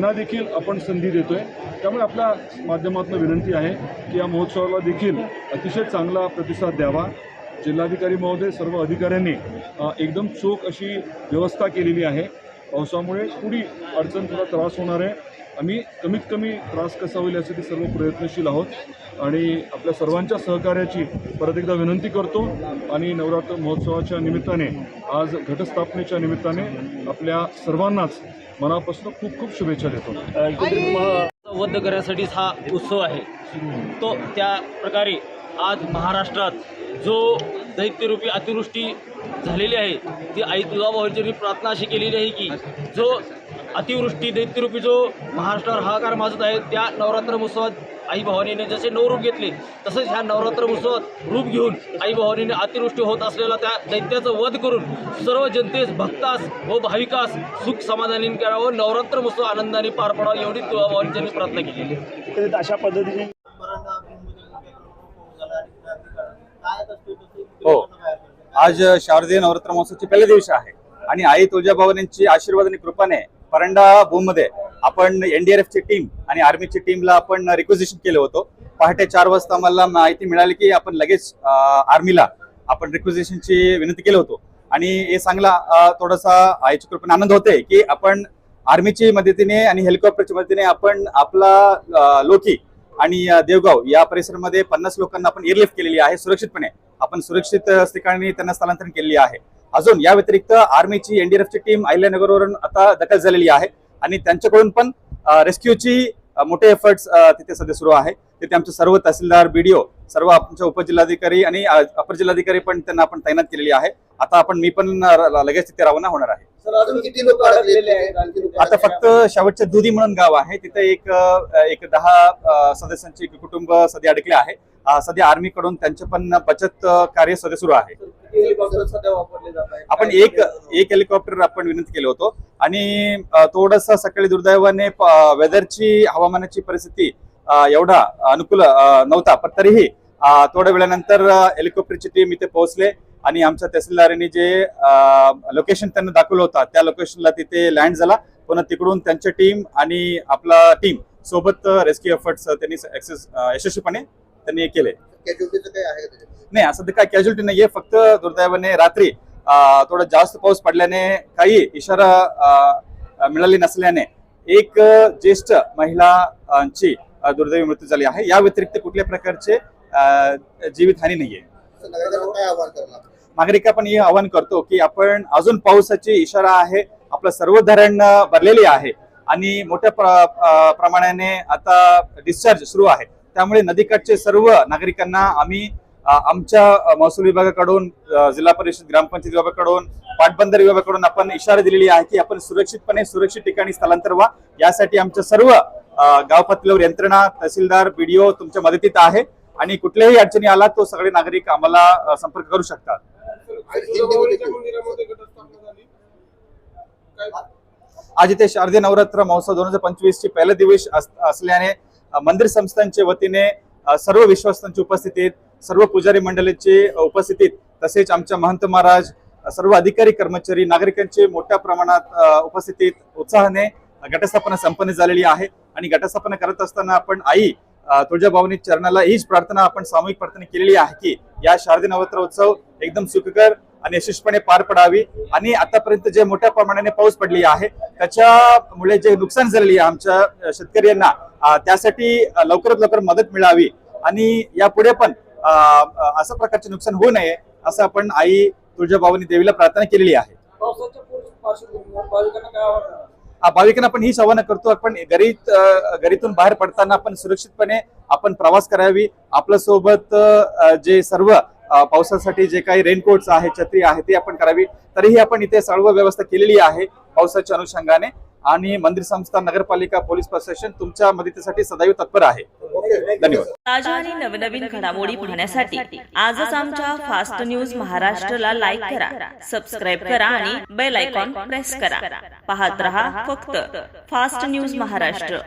त्यांना देखील आपण संधी देतोय. त्यामुळे आपल्या माध्यमातून विनंती आहे की या महोत्सवाला देखील अतिशय चांगला प्रतिसाद द्यावा. जिल्हाधिकारी महोदय सर्व अधिकाऱ्यांनी एकदम चोख अशी व्यवस्था केलेली आहे. पावसामुळे पुढी अडचण थोडा त्रास होणार आहे. आम्ही कमीत कमी त्रास कसा होईल यासाठी सर्व प्रयत्नशील आहोत. आणि आपल्या सर्वांच्या सहकार्याची परत एकदा विनंती करतो. आणि नवरात्र महोत्सवाच्या निमित्ताने आज घटस्थापनेच्या निमित्ताने आपल्या सर्वांनाच मनापासून खूप खूप शुभेच्छा देतो. वध करण्यासाठीच हा उत्सव आहे. तो त्या प्रकारे आज महाराष्ट्रात जो दैत्यरूपी अतिवृष्टी झालेली आहे. ती आई तुळजाभवानीची प्रार्थना अशी केलेली आहे की जो अतिवृष्टी दैत्यरूपी जो महाराष्ट्रावर हाहाकार माजत आहे त्या नवरात्र उत्सवात आई भवानीने जसे नऊ रूप घेतले तसेच ह्या नवरात्र उत्सवात रूप घेऊन आई भवानीने अतिवृष्टी होत असलेला त्या दैत्याचं वध करून सर्व जनतेस भक्तास व भाविकास सुख समाधानी करावं नवरात्र उत्सव आनंदाने पार पडावा एवढी तुळजाभवानीची प्रार्थना केलेली अशा पद्धतीने हो. आज शारदीय नवरात्र महोत्सवचे पहिले दिवशी आहे. आणि आई तुळजाभवानींची आशीर्वाद आणि कृपाने परंडा मध्ये आपण एनडीआरएफची टीम आणि आर्मीची टीमला आपण रिक्वेजिशन केलं होतं. पहाटे चार वाजता मला माहिती मिळाली की आपण लगेच आर्मीला आपण रिक्वेजिशनची विनंती केलं होतो. आणि हे चांगला थोडासा आईच्या कृपेने आनंद होते की आपण आर्मीची मदतीने आणि हेलिकॉप्टरच्या मदतीने आपण आपला लोकी आणि देवगाव या परिसरामध्ये पन्नास लोकांना आपण एअरलिफ्ट केलेली आहे सुरक्षितपणे. आपण सुरक्षित ठिकाणी त्यांना स्थलांतरण केलेली आहे. अजून या व्यतिरिक्त आर्मीची एनडीआरएफची टीम अहिल्यानगरवरून आता दखल झालेली आहे. आणि त्यांच्याकडून पण रेस्क्यूची मोठे एफर्ट्स तिथे सध्या सुरू आहे. तिथे आमचे सर्व तहसीलदार बीडीओ सर्व आमच्या उपजिल्हाधिकारी आणि अपर जिल्हाधिकारी पण त्यांना आपण तैनात केलेली आहे. आता आपण मी पण लगेच तिथे रवाना होणार आहे. सर अजून किती लोक अडकलेले आहेत? आणखी लोकं आता फक्त शेवटचे दुधी म्हणून गाव आहे. तिथे एक एक दहा सदस्यांचे एक कुटुंब सध्या अडकले आहे. सध्या आर्मी कडून त्यांचे पण बचत कार्य सध्या सुरू आहे. आपण एक एक हेलिकॉप्टर आपण विनंती केलं होतो. आणि थोडंसं सकाळी दुर्दैवाने वेदरची हवामानाची परिस्थिती एवढा अनुकूल नव्हता. पण तरीही थोड्या वेळानंतर हेलिकॉप्टरची टीम इथे पोहोचले. आणि आमच्या तहसीलदारांनी जे लोकेशन त्यांना दाखवलं होतं त्या लोकेशनला तिथे लँड झाला. पुन्हा तिकडून त्यांच्या टीम आणि आपला टीम सोबत रेस्क्यू एफर्ट्स त्यांनी यशस्वीपणे त्यांनी केले कॅज्युअलिटीचं काय आहे का त्याच्यात? नाही असं तर काय कॅज्युअलिटी नाहीये. फक्त दुर्दैवाने रात्री अं, थोडा जास्त पाऊस पडल्याने काही इशारा अं, मिळाली नसल्याने एक अं, ज्येष्ठ महिलांची अं, दुर्दैवी मृत्यू झाली आहे. या व्यतिरिक्त कुठल्या प्रकारचे अं, जीवितहानी नाहीये. असं नागरिकांना काय आव्हान करणार? नागरिक आपण हे आवाहन करतो की आपण अजून पावसाची इशारा आहे. आपलं सर्व धरण अं, भरलेली आहे. आणि मोठ्या प्र- अं, प्रमाणाने आता डिस्चार्ज सुरू आहे. त्यामुळे नदीकाठचे सर्व नागरिकांना आम्ही आमच्या महसूल विभागाकडून जिल्हा परिषद ग्रामपंचायत विभागाकडून पाटबंदर विभागाकडून आपण इशारा दिलेली आहे की आपण सुरक्षितपणे सुरक्षित ठिकाणी स्थलांतर व्हा. यासाठी आमच्या सर्व गाव पातळीवर यंत्रणा तहसीलदार बीडीओ तुमच्या मदतीत आहे आणि कुठल्याही अडचणी आला तो सगळे नागरिक आम्हाला संपर्क करू शकतात. आणि हिंदीमध्ये आज इथे शारदीय नवरात्र महोत्सव दोन हजार पंचवीस ची पहिला दिवस असल्याने मंदिर संस्थांच्या वतीने सर्व विश्वासांची उपस्थितीत सर्व पुजारी मंडळींचे उपस्थितीत तसेच आमच्या महंत महाराज सर्व अधिकारी कर्मचारी नागरिकांचे मोठ्या प्रमाणात उपस्थितीत उत्साहाने घटस्थापना संपन्न झालेली आहे आणि घटस्थापना करत असताना आपण आई तुळजाभवानी चरणाला हीच प्रार्थना आपण सामूहिक प्रार्थना केलेली आहे की या शारदीय नवरात्र उत्सव एकदम सुखकर आणि यशस्वीपणे पार पडावी आणि आतापर्यंत जे मोठ्या प्रमाणाने पाऊस पडली आहे त्याच्यामुळे जे नुकसान झालेली आहे आमच्या शेतकऱ्यांना त्यासाठी लवकरात लवकर मदत मिळावी. आणि यापुढे पण अ, अ, अशा प्रकारचे नुकसान होऊ नये असं आपण आई तुळजाभवानी देवीला प्रार्थना केलेली आहे. भाविकांना काय आवाहन आ, भाविकांना आपण ही आवाहन करतो आपण घरीत घरीतून बाहेर पडताना आपण सुरक्षितपणे आपण प्रवास करावी. आपल्यासोबत जे सर्व पावसासाठी जे काही रेनकोट्स आहे छत्री आहे ते आपण करावी. तरीही आपण इथे सर्व व्यवस्था केलेली आहे पावसाच्या अनुषंगाने. आणि मंदिर संस्था नगरपालिका पोलीस प्रशासन तुमच्या मदतीसाठी सदैव तत्पर आहे. धन्यवाद. ताज्या आणि नवनवीन घडामोडी पाहण्यासाठी आजच आमच्या फास्ट न्यूज महाराष्ट्रला लाईक करा सबस्क्राईब करा आणि बेल आयकॉन प्रेस करा. पाहत रहा फक्त फास्ट न्यूज महाराष्ट्र.